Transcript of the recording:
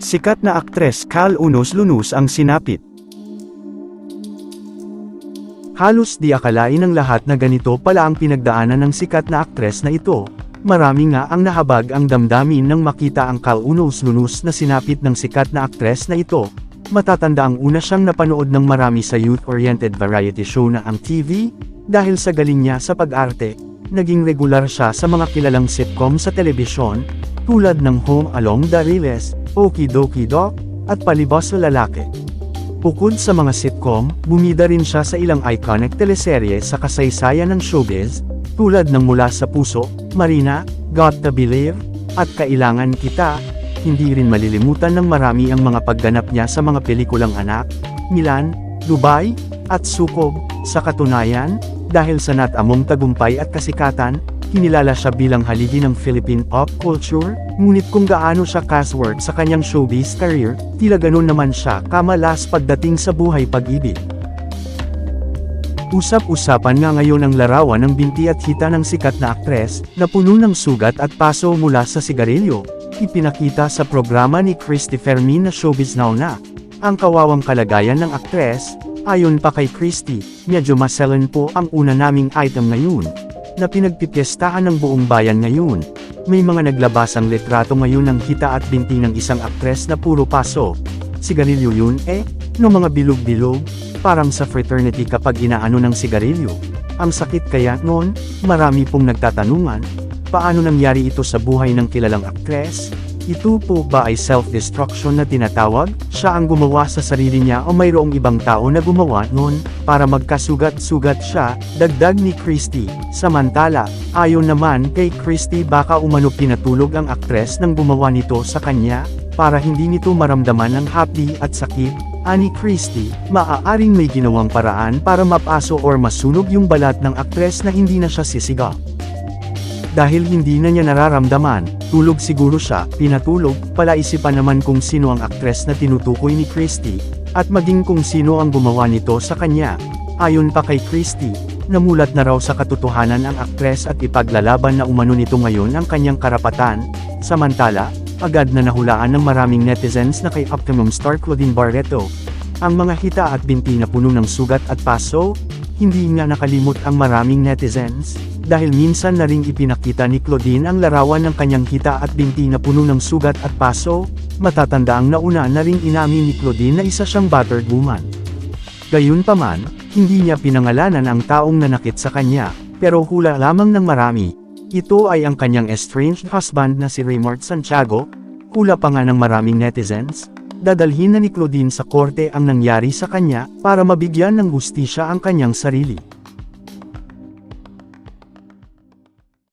Sikat na aktres Cal Unos Lunus ang sinapit. Halos di akalain ng lahat na ganito pala ang pinagdaanan ng sikat na aktres na ito. Marami nga ang nahabag ang damdamin nang makita ang Cal Unos Lunus na sinapit ng sikat na aktres na ito. Matatanda ang una siyang napanood ng marami sa youth-oriented variety show na ang TV, dahil sa galing niya sa pag-arte, naging regular siya sa mga kilalang sitcom sa telebisyon, tulad ng Home Along the Riles, Okie Dokie Doc, at Palibas sa Lalaki. Bukod sa mga sitcom, bumida rin siya sa ilang iconic teleserye sa kasaysayan ng showbiz, tulad ng Mula sa Puso, Marina, Got to Believe, at Kailangan Kita, hindi rin malilimutan ng marami ang mga pagganap niya sa mga pelikulang Anak, Milan, Dubai, at Sukob, sa katunayan, dahil sa natamong tagumpay at kasikatan, kinilala siya bilang haligi ng Philippine pop culture, ngunit kung gaano siya castwork sa kanyang showbiz career, tila ganun naman siya kamalas pagdating sa buhay pag-ibig. Usap-usapan nga ngayon ang larawan ng binti at hita ng sikat na aktres, na puno ng sugat at paso mula sa sigarilyo. Ipinakita sa programa ni Christy Fermin na Showbiz Now na. Ang kawawang kalagayan ng aktres, ayon pa kay Christy, medyo maselan po ang una naming item ngayon. Na pinagpipiestahan ng buong bayan ngayon. May mga naglabasang litrato ngayon ng hita at binti ng isang aktres na puro paso. Sigarilyo yun eh, no mga bilog-bilog, parang sa fraternity kapag inaano ng sigarilyo. Ang sakit kaya noon, marami pong nagtatanungan, paano nangyari ito sa buhay ng kilalang aktres? Ito po ba ay self-destruction na tinatawag? Siya ang gumawa sa sarili niya o mayroong ibang tao na gumawa noon, para magkasugat-sugat siya, dagdag ni Christy. Samantala, ayon naman kay Christy baka umano pinatulog ang aktres nang gumawa nito sa kanya, para hindi nito maramdaman ang hapdi at sakit, ani Christy, maaaring may ginawang paraan para mapaso or masunog yung balat ng aktres na hindi na siya sisigaw. Dahil hindi na niya nararamdaman, tulog siguro siya, pinatulog, palaisipan naman kung sino ang aktres na tinutukoy ni Christy, at maging kung sino ang gumawa nito sa kanya. Ayon pa kay Christy, namulat na raw sa katotohanan ang aktres at ipaglalaban na umano nito ngayon ang kanyang karapatan, samantala, agad na nahulaan ng maraming netizens na kay Optimum star Claudine Barreto. Ang mga hita at binti na puno ng sugat at paso, hindi nga nakalimot ang maraming netizens, dahil minsan na ring ipinakita ni Claudine ang larawan ng kanyang hita at binti na puno ng sugat at paso, matatanda ang nauna na ring inamin ni Claudine na isa siyang battered woman. Gayunpaman, hindi niya pinangalanan ang taong nanakit sa kanya, pero hula lamang ng marami. Ito ay ang kanyang estranged husband na si Raymond Santiago, hula pa nga ng maraming netizens, dadalhin na ni Claudine sa korte ang nangyari sa kanya, para mabigyan ng hustisya ang kanyang sarili.